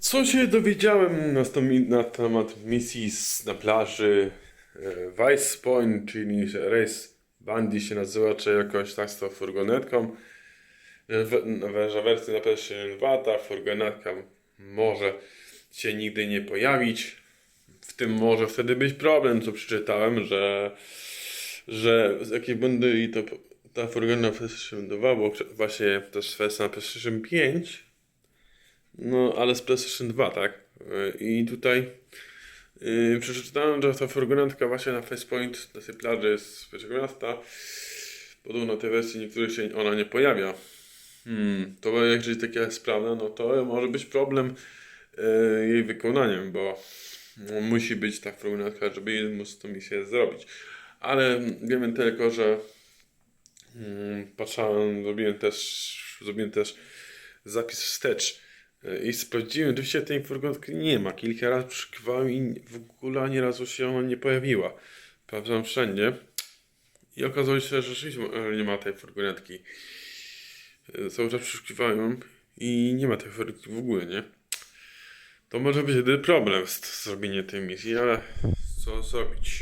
Co się dowiedziałem na, na temat misji na plaży e, Vice Point, czyli Race Bandy się nazywa, czy jakoś tak z tą furgonetką. We- Węża wersja na PS2, ta furgonetka może się nigdy nie pojawić. W tym może wtedy być problem, co przeczytałem, że, że z jakiej będę i to ta furgoneta na PlayStation 2, bo właśnie też wersja na PlayStation 5 no, ale z PlayStation 2, tak? Yy, I tutaj yy, przeczytałem, że ta furgonetka właśnie na Facepoint, na tej plaży jest miasta. Podobno na tej wersji niektórych się ona nie pojawia. Hmm, to jeżeli taka jest prawda, no to może być problem yy, jej wykonaniem, bo no, musi być ta furgonetka, żeby móc tą misję zrobić. Ale wiemy tylko, że mm, patrzałem, zrobiłem też, zrobiłem też zapis wstecz e, i sprawdziłem, oczywiście tej furgonetki nie ma. Kilka razy przeszukiwałem i w ogóle ani razu się ona nie pojawiła. Sprawdzam wszędzie i okazało się, że rzeczywiście e, nie ma tej furgonetki. E, Cały czas przeszukiwałem i nie ma tej furgonetki w ogóle, nie? To może być jedyny problem z zrobieniem tej misji, ale co zrobić?